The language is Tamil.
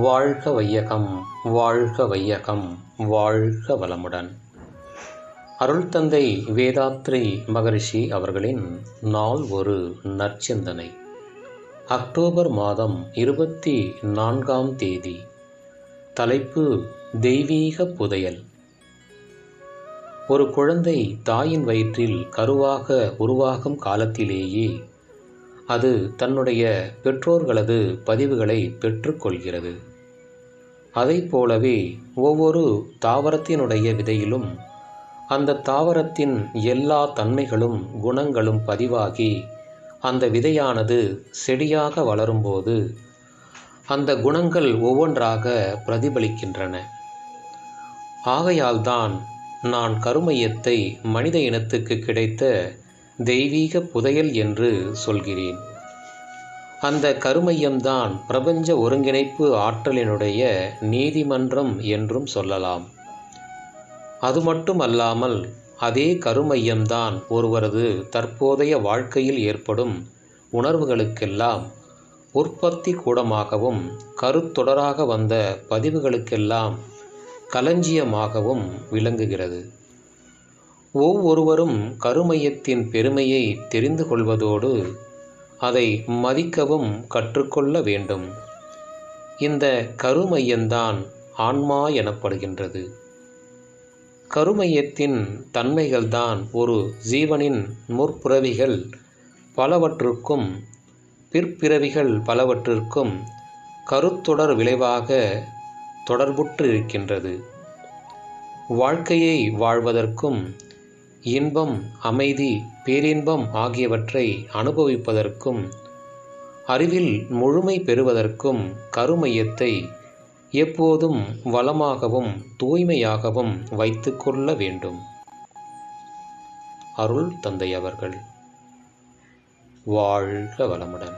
வாழ்க வையகம் வாழ்க வையகம் வாழ்க வளமுடன். அருள் தந்தை வேதாத்ரி மகரிஷி அவர்களின் நாள் ஒரு நற்சிந்தனை. அக்டோபர் மாதம் இருபத்தி நான்காம் தேதி. தலைப்பு தெய்வீக புதையல். ஒரு குழந்தை தாயின் வயிற்றில் கருவாக உருவாகும் காலத்திலேயே அது தன்னுடைய பெற்றோர்களது பதிவுகளை பெற்றுக்கொள்கிறது. அதை போலவே ஒவ்வொரு தாவரத்தினுடைய விதையிலும் அந்த தாவரத்தின் எல்லா தன்மைகளும் குணங்களும் பதிவாகி அந்த விதையானது செடியாக வளரும்போது அந்த குணங்கள் ஒவ்வொன்றாக பிரதிபலிக்கின்றன. ஆகையால்தான் நான் கருமையத்தை மனித இனத்துக்கு கிடைத்த தெய்வீக புதையல் என்று சொல்கிறேன். அந்த கருமையம்தான் பிரபஞ்ச ஒருங்கிணைப்பு ஆற்றலினுடைய நீதிமன்றம் என்றும் சொல்லலாம். அது மட்டுமல்லாமல் அதே கருமையம்தான் ஒருவரது தற்போதைய வாழ்க்கையில் ஏற்படும் உணர்வுகளுக்கெல்லாம் உற்பத்தி கூடமாகவும் கருத்தொடராக வந்த பதிவுகளுக்கெல்லாம் களஞ்சியமாகவும் விளங்குகிறது. ஒவ்வொருவரும் கருமையத்தின் பெருமையை தெரிந்து கொள்வதோடு அதை மதிக்கவும் கற்றுக்கொள்ள வேண்டும். இந்த கருமையந்தான் ஆன்மா எனப்படுகின்றது. கருமையத்தின் தன்மைகள்தான் ஒரு ஜீவனின் முற்பிறவிகள் பலவற்றுக்கும் பிற்பிறவிகள் பலவற்றிற்கும் கருத்தொடர் விளைவாக தொடர்புற்று இருக்கின்றது வாழ்க்கையை வாழ்வதற்கும் இன்பம் அமைதி பேரின்பம் ஆகியவற்றை அனுபவிப்பதற்கும் அறிவில் முழுமை பெறுவதற்கும் கருமையத்தை எப்போதும் வளமாகவும் தூய்மையாகவும் வைத்து கொள்ள வேண்டும். அருள் தந்தை அவர்கள் வாழ்க வளமுடன்.